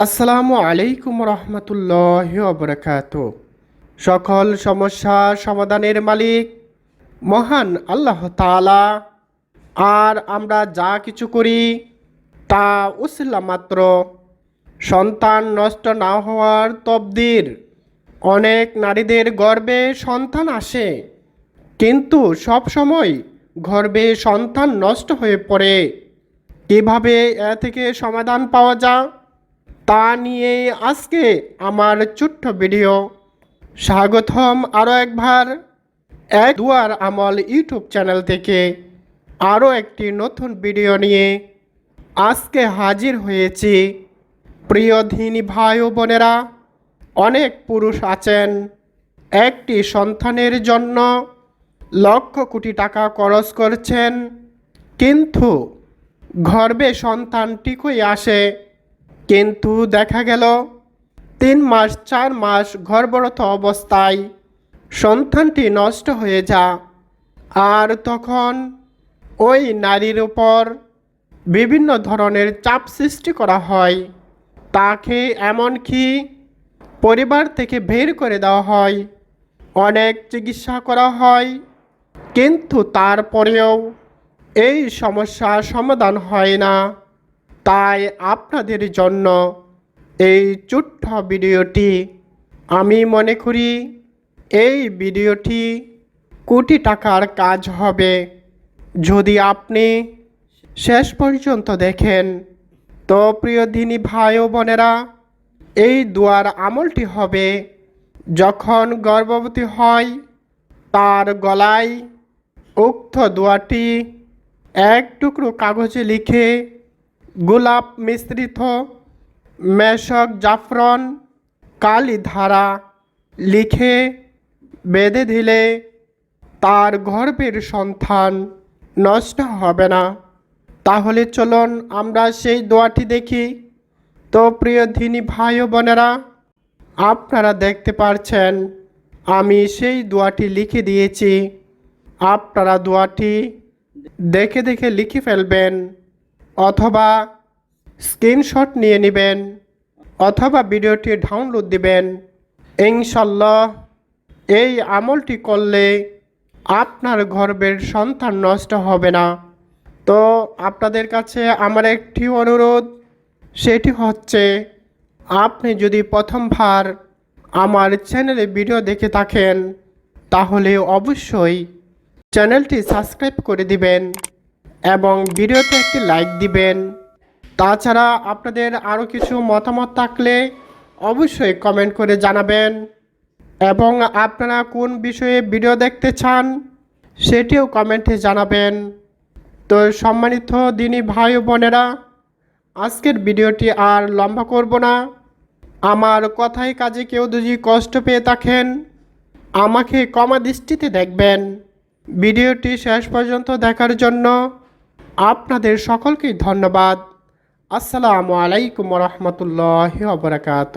আসসালামু আলাইকুম রহমতুল্লাহ অবরাকাত সকল সমস্যা সমাধানের মালিক, মহান আল্লাহ তাআলা। আর আমরা যা কিছু করি, তা উসিল্লা মাত্র। সন্তান নষ্ট না হওয়ার তবদির। অনেক নারীদের গর্ভে সন্তান আসে, কিন্তু সব সময় গর্ভে সন্তান নষ্ট হয়ে পড়ে। কীভাবে এ থেকে সমাধান পাওয়া যায়? তা নিয়ে আজকে আমার ছোট্ট ভিডিও। স্বাগতম আরও একবার। এক দুয়ার আমল ইউটিউব চ্যানেল থেকে আরও একটি নতুন ভিডিও নিয়ে আজকে হাজির হয়েছি। প্রিয় ভাই ও বোনেরা, অনেক পুরুষ আছেন। একটি সন্তানের জন্য লক্ষ কোটি টাকা খরচ করছেন, কিন্তু গর্ভে সন্তান ঠিকই আসে। কিন্তু দেখা গেল, তিন মাস চার মাস গর্ভরত অবস্থায় সন্তানটি নষ্ট হয়ে যা। আর তখন ওই নারীর উপর বিভিন্ন ধরনের চাপ সৃষ্টি করা হয়। তাকে এমনকি পরিবার থেকে বের করে দেওয়া হয়। অনেক চিকিৎসা করা হয়। কিন্তু তারপরেও এই সমস্যার সমাধান হয় না। তাই আপনাদের জন্য এই ছোট্ট ভিডিওটি আমি মনে করি এই ভিডিওটি কোটি টাকার কাজ হবে। যদি আপনি শেষ পর্যন্ত দেখেন, তো প্রিয় দিনী ভাই ও বোনেরা, এই দুয়ার আমলটি হবে যখন গর্ভবতী হয়, তার গলায় উক্ত দোয়াটি এক টুকরো কাগজে লিখে গোলাপ মিশ্রিত, মেশক জাফরন, কালি ধারা লিখে বেঁধে দিলে তার গর্ভের সন্তান নষ্ট হবে না। তাহলে চলুন আমরা সেই দোয়াটি দেখি। তো প্রিয় ধিনী ভাই ও বোনেরা, আপনারা দেখতে পারছেন, আমি সেই দোয়াটি লিখে দিয়েছি। আপনারা দোয়াটি দেখে দেখে লিখে ফেলবেন। অথবা স্ক্রিনশট নিয়ে নেবেন, অথবা ভিডিওটি ডাউনলোড দিবেন। ইনশাল্লাহ এই আমলটি করলে আপনার গর্ভের সন্তান নষ্ট হবে না। তো আপনাদের কাছে আমার একটি অনুরোধ, সেটি হচ্ছে, আপনি যদি প্রথমবার আমার চ্যানেলে ভিডিও দেখে থাকেন, তাহলে অবশ্যই চ্যানেলটি সাবস্ক্রাইব করে দিবেন। এবং ভিডিওতে একটি লাইক দিবেন। তাছাড়া আপনাদের আরও কিছু মতামত থাকলে অবশ্যই কমেন্ট করে জানাবেন। এবং আপনারা কোন বিষয়ে ভিডিও দেখতে চান, সেটিও কমেন্টে জানাবেন। তো সম্মানিত দিনী ভাই বোনেরা, আজকের ভিডিওটি আর লম্বা করব না। আমার কথায় কাজে কেউ যদি কষ্ট পেয়ে থাকেন, আমাকে কমা দৃষ্টিতে দেখবেন। ভিডিওটি শেষ পর্যন্ত দেখার জন্য আপনাদের সকলকে ধন্যবাদ। আসসালামু আলাইকুম রহমতুল্লাহ বরকাত